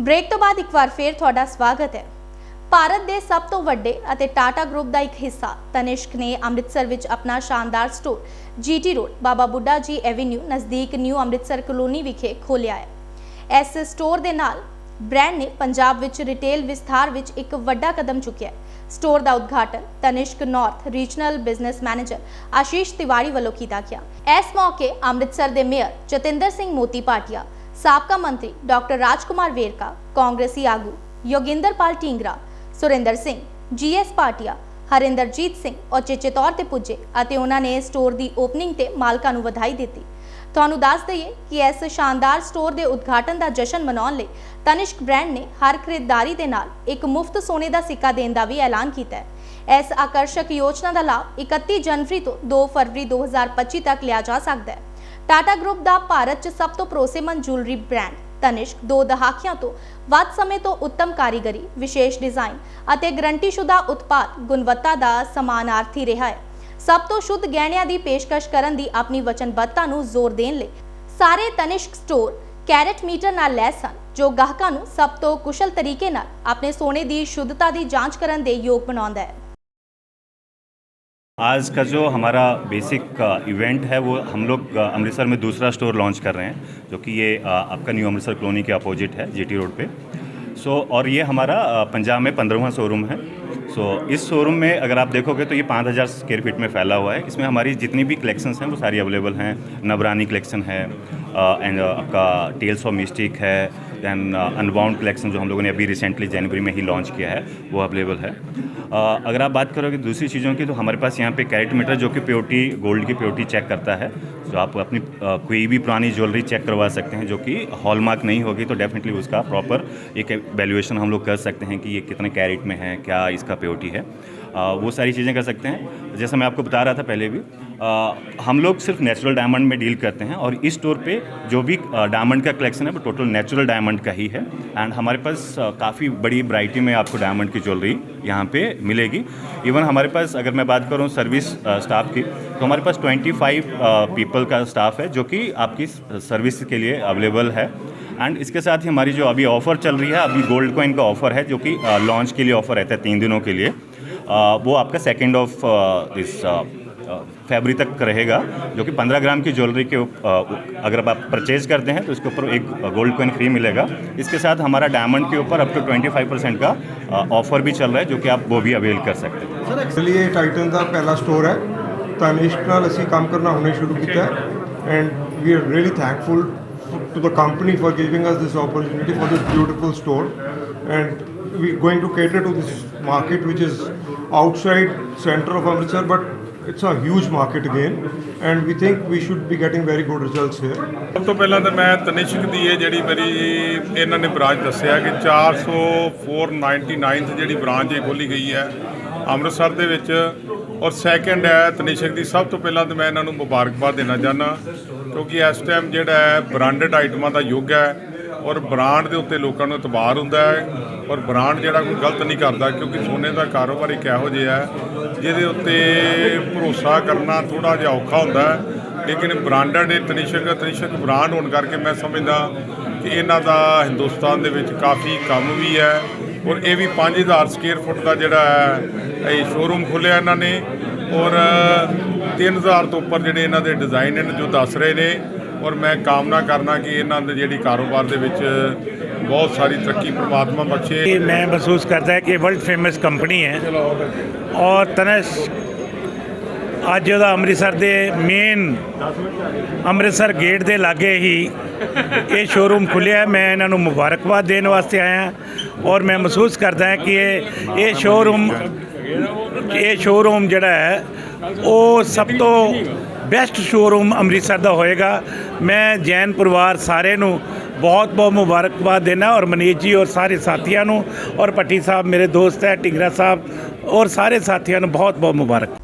Break ਤੋਂ ਬਾਅਦ ਇੱਕ ਵਾਰ ਫੇਰ ਤੁਹਾਡਾ ਸਵਾਗਤ ਹੈ। ਭਾਰਤ ਦੇ ਸਭ ਤੋਂ ਵੱਡੇ ਅਤੇ ਟਾਟਾ ਗਰੁੱਪ ਦਾ ਇੱਕ ਹਿੱਸਾ ਤਨਿਸ਼ਕ ਨੇ ਅੰਮ੍ਰਿਤਸਰ ਵਿੱਚ ਆਪਣਾ ਸ਼ਾਨਦਾਰ store GT road, Baba Budha ji avenue ਨਜ਼ਦੀਕ ਨਿਊ ਅੰਮ੍ਰਿਤਸਰ ਕਲੋਨੀ ਵਿਖੇ ਖੋਲ੍ਹਿਆ ਹੈ। ਇਸ ਸਟੋਰ ਦੇ ਨਾਲ ਬ੍ਰਾਂਡ ਨੇ ਪੰਜਾਬ ਵਿੱਚ ਰਿਟੇਲ ਵਿਸਥਾਰ ਵਿੱਚ ਇੱਕ ਵੱਡਾ ਕਦਮ ਚੁੱਕਿਆ ਹੈ। ਸਟੋਰ ਦਾ ਉਦਘਾਟਨ Tanishq north regional business manager Ashish Tiwari ਵੱਲੋਂ ਕੀਤਾ ਗਿਆ। ਇਸ ਮੌਕੇ ਅੰਮ੍ਰਿਤਸਰ ਦੇ ਮੇਅਰ ਜਤਿੰਦਰ ਸਿੰਘ ਮੋਤੀ ਭਾਟੀਆ ਸਾਬਕਾ ਮੰਤਰੀ ਡਾਕਟਰ ਰਾਜਕੁਮਾਰ ਵੇਰਕਾ, ਕਾਂਗਰਸੀ ਆਗੂ ਯੋਗਿੰਦਰਪਾਲ ਢੀਂਗਰਾ, ਸੁਰਿੰਦਰ ਸਿੰਘ, ਜੀਐਸ ਪਾਟਿਆ, ਹਰਿੰਦਰਜੀਤ ਸਿੰਘ ਔਚੇਚੇ ਤੌਰ ਤੇ ਪੁੱਜੇ ਅਤੇ ਉਹਨਾਂ ਨੇ ਸਟੋਰ ਦੀ ਓਪਨਿੰਗ ਤੇ ਮਾਲਕਾਂ ਨੂੰ ਵਧਾਈ ਦਿੱਤੀ। ਤੁਹਾਨੂੰ ਦੱਸ ਦਈਏ ਕਿ ਇਸ ਸ਼ਾਨਦਾਰ ਸਟੋਰ ਦੇ ਉਦਘਾਟਨ ਦਾ ਜਸ਼ਨ ਮਨਾਉਣ ਲਈ ਤਨਿਸ਼ਕ ਬ੍ਰਾਂਡ ਨੇ ਹਰ ਖਰੀਦਦਾਰੀ ਦੇ ਨਾਲ ਇੱਕ ਮੁਫਤ ਸੋਨੇ ਦਾ ਸਿੱਕਾ ਦੇਣ ਦਾ ਵੀ ਐਲਾਨ ਕੀਤਾ ਹੈ। ਇਸ ਆਕਰਸ਼ਕ ਯੋਜਨਾ ਦਾ ਲਾਭ 31 ਜਨਵਰੀ ਤੋਂ 2 ਫਰਵਰੀ 2025 ਤੱਕ ਲਿਆ ਜਾ ਸਕਦਾ ਹੈ। ਟਾਟਾ ਗਰੁੱਪ ਦਾ ਭਾਰਤ 'ਚ ਸਭ ਤੋਂ ਭਰੋਸੇਮੰਦ ਜੁਐਲਰੀ ਬ੍ਰਾਂਡ ਤਨਿਸ਼ਕ ਦੋ ਦਹਾਕਿਆਂ ਤੋਂ ਵੱਧ ਸਮੇਂ ਤੋਂ ਉੱਤਮ ਕਾਰੀਗਰੀ, ਵਿਸ਼ੇਸ਼ ਡਿਜ਼ਾਈਨ ਅਤੇ ਗਰੰਟੀਸ਼ੁਦਾ ਉਤਪਾਦ ਗੁਣਵੱਤਾ ਦਾ ਸਮਾਨਾਰਥੀ ਰਿਹਾ ਹੈ। ਸਭ ਤੋਂ ਸ਼ੁੱਧ ਗਹਿਣਿਆਂ ਦੀ ਪੇਸ਼ਕਸ਼ ਕਰਨ ਦੀ ਆਪਣੀ ਵਚਨਬੱਧਤਾ ਨੂੰ ਜ਼ੋਰ ਦੇਣ ਲਈ ਸਾਰੇ ਤਨਿਸ਼ਕ ਸਟੋਰ ਕੈਰਟ ਮੀਟਰ ਨਾਲ ਲੈਸ ਹਨ, ਜੋ ਗਾਹਕਾਂ ਨੂੰ ਸਭ ਤੋਂ ਕੁਸ਼ਲ ਤਰੀਕੇ ਨਾਲ ਆਪਣੇ ਸੋਨੇ ਦੀ ਸ਼ੁੱਧਤਾ ਦੀ ਜਾਂਚ ਕਰਨ ਦੇ ਯੋਗ ਬਣਾਉਂਦਾ ਹੈ। आज का जो हमारा बेसिक इवेंट है, वो हम लोग अमृतसर में दूसरा स्टोर लॉन्च कर रहे हैं, जो कि ये आपका न्यू अमृतसर कॉलोनी के अपोजिट है जीटी रोड पे। सो और ये हमारा पंजाब में पंद्रहवा शोरूम है। सो इस शोरूम में अगर आप देखोगे तो ये पाँच हज़ार स्क्वेयर फीट में फैला हुआ है। इसमें हमारी जितनी भी कलेक्शंस हैं, वो सारी अवेलेबल हैं। नवरानी कलेक्शन है एंड आपका टेल्स ऑफ़ मिस्टिक है दैन अनबाउंड कलेक्शन जो हम लोगों ने अभी रिसेंटली जनवरी में ही लॉन्च किया है वो अवेलेबल है। अ, अगर आप बात करोगे दूसरी चीज़ों की तो हमारे पास यहाँ पे कैरेट मीटर जो कि प्योरिटी गोल्ड की प्योरिटी चेक करता है तो आप अपनी अ, कोई भी पुरानी ज्वेलरी चेक करवा सकते हैं जो कि हॉलमार्क नहीं होगी तो डेफिनेटली उसका प्रॉपर एक वैल्यूएशन हम लोग कर सकते हैं कि ये कितने कैरेट में है क्या इसका प्योरिटी है। अ, वो सारी चीज़ें कर सकते हैं। जैसा मैं आपको बता रहा था पहले भी अ, हम लोग सिर्फ़ नेचुरल डायमंड में डील करते हैं और इस स्टोर पे जो भी डायमंड का कलेक्शन है वो टोटल नेचुरल डायमंड का ही है। एंड हमारे पास काफ़ी बड़ी वैरायटी में आपको डायमंड की ज्वेलरी यहाँ पे मिलेगी। इवन हमारे पास अगर मैं बात करूँ सर्विस स्टाफ की तो हमारे पास 25 पीपल का स्टाफ है जो कि आपकी सर्विस के लिए अवेलेबल है। एंड इसके साथ ही हमारी जो अभी ऑफ़र चल रही है अभी गोल्ड कॉइन का ऑफ़र है जो कि लॉन्च के लिए ऑफ़र रहता है तीन दिनों के लिए अ, वो आपका सेकेंड ऑफ़ इस फेबरी तक रहेगा, जो कि 15 ग्राम की ज्वेलरी के अगर आप परचेज करते हैं तो इसके ऊपर एक गोल्ड कोइन फ्री मिलेगा। इसके साथ हमारा डायमंड के ऊपर अप टू 25 परसेंट का ऑफ़र भी चल रहा है, जो कि आप वो भी अवेल कर सकते हैं। सर एक्चुअली ये टाइटन का पहला स्टोर है। तो असी काम करना हमने शुरू किया है and we are really thankful to the company for giving us this opportunity for this beautiful store and we going to cater to this market which is outside centre of Amritsar but it's a huge market again and we think we should be getting very good results here ਸਭ ਤੋਂ ਪਹਿਲਾਂ ਤਾਂ ਮੈਂ ਤਨਿਸ਼ਕ ਦੀ ਇਹ ਜਿਹੜੀ ਮੇਰੀ ਇਹਨਾਂ ਨੇ ਬ੍ਰਾਂਚ ਦੱਸਿਆ ਕਿ 40499 ਜਿਹੜੀ ਬ੍ਰਾਂਚ ਇਹ ਖੋਲੀ ਗਈ ਹੈ ਅੰਮ੍ਰਿਤਸਰ ਦੇ ਵਿੱਚ ਔਰ ਸੈਕੰਡ ਹੈ ਤਨਿਸ਼ਕ ਦੀ ਸਭ ਤੋਂ ਪਹਿਲਾਂ ਤਾਂ ਮੈਂ ਇਹਨਾਂ ਨੂੰ ਮੁਬਾਰਕਬਾਦ ਦੇਣਾ ਚਾਹੁੰਦਾ ਕਿਉਂਕਿ ਇਸ ਟਾਈਮ ਜਿਹੜਾ ਹੈ ਬ੍ਰਾਂਡਡ ਆਈਟਮਾਂ ਦਾ ਯੁੱਗ ਹੈ ਔਰ ਬ੍ਰਾਂਡ ਦੇ ਉੱਤੇ ਲੋਕਾਂ ਨੂੰ ਇਤਬਾਰ ਹੁੰਦਾ ਹੈ ਔਰ ਬ੍ਰਾਂਡ ਜਿਹੜਾ ਕੋਈ ਗਲਤ ਨਹੀਂ ਕਰਦਾ ਕਿਉਂਕਿ ਸੋਨੇ ਦਾ ਕਾਰੋਬਾਰ ਇੱਕ ਇਹੋ ਜਿਹਾ ਹੈ ਜਿਹਦੇ ਉੱਤੇ ਭਰੋਸਾ ਕਰਨਾ ਥੋੜਾ ਜਿਹਾ ਔਖਾ ਹੁੰਦਾ ਲੇਕਿਨ ਬ੍ਰਾਂਡਡ ਇਹ ਤਨਿਸ਼ਕ ਤਨਿਸ਼ਕ ਬ੍ਰਾਂਡ ਹੋਣ ਕਰਕੇ ਮੈਂ ਸਮਝਦਾ ਕਿ ਇਹਨਾਂ ਦਾ ਹਿੰਦੁਸਤਾਨ ਦੇ ਵਿੱਚ ਕਾਫੀ ਕੰਮ ਵੀ ਹੈ। ਔਰ ਇਹ ਵੀ 5000 ਸਕੁਅਰ ਫੁੱਟ ਦਾ ਜਿਹੜਾ ਹੈ, ਇਹ ਸ਼ੋਰੂਮ ਖੋਲ੍ਹਿਆ ਇਹਨਾਂ ਨੇ। ਔਰ 3000 ਤੋਂ ਉੱਪਰ ਜਿਹੜੇ ਇਹਨਾਂ ਦੇ ਡਿਜ਼ਾਈਨ ਨੇ ਜੋ ਦੱਸ ਰਹੇ ਨੇ। ਔਰ ਮੈਂ ਕਾਮਨਾ ਕਰਨਾ ਕਿ ਇਹਨਾਂ ਦੇ ਜਿਹੜੀ ਕਾਰੋਬਾਰ ਦੇ ਵਿੱਚ ਬਹੁਤ ਸਾਰੀ ਤਰੱਕੀ ਪ੍ਰਮਾਤਮਾ ਬਖਸ਼ੇ ये मैं महसूस करता है कि वर्ल्ड फेमस कंपनी है और तनस ਅੱਜ ਉਹਦਾ ਅੰਮ੍ਰਿਤਸਰ ਦੇ ਮੇਨ ਅੰਮ੍ਰਿਤਸਰ ਗੇਟ ਦੇ ਲਾਗੇ ਹੀ ਇਹ ਸ਼ੋਰੂਮ ਖੁੱਲਿਆ ਹੈ। ਮੈਂ ਇਹਨਾਂ ਨੂੰ ਮੁਬਾਰਕਬਾਦ ਦੇਣ ਵਾਸਤੇ ਆਇਆ ਔਰ ਮੈਂ ਮਹਿਸੂਸ ਕਰਦਾ ਹਾਂ ਕਿ ਇਹ ਇਹ ਸ਼ੋਰੂਮ ਇਹ ਸ਼ੋਰੂਮ ਜਿਹੜਾ ਹੈ ਉਹ ਸਭ ਤੋਂ ਬੈਸਟ ਸ਼ੋਰੂਮ ਅੰਮ੍ਰਿਤਸਰ ਦਾ ਹੋਏਗਾ ਮੈਂ ਜੈਨ ਪਰਿਵਾਰ ਸਾਰੇ ਨੂੰ ਬਹੁਤ ਬਹੁਤ ਮੁਬਾਰਕਬਾਦ ਦੇਣਾ ਔਰ ਮਨੀਸ਼ ਜੀ ਔਰ ਸਾਰੇ ਸਾਥੀਆਂ ਨੂੰ ਔਰ ਪੱਟੀ ਸਾਹਿਬ ਮੇਰੇ ਦੋਸਤ ਹੈ, ਢਿੰਗਰਾ ਸਾਹਿਬ ਔਰ ਸਾਰੇ ਸਾਥੀਆਂ ਨੂੰ ਬਹੁਤ ਬਹੁਤ ਮੁਬਾਰਕ।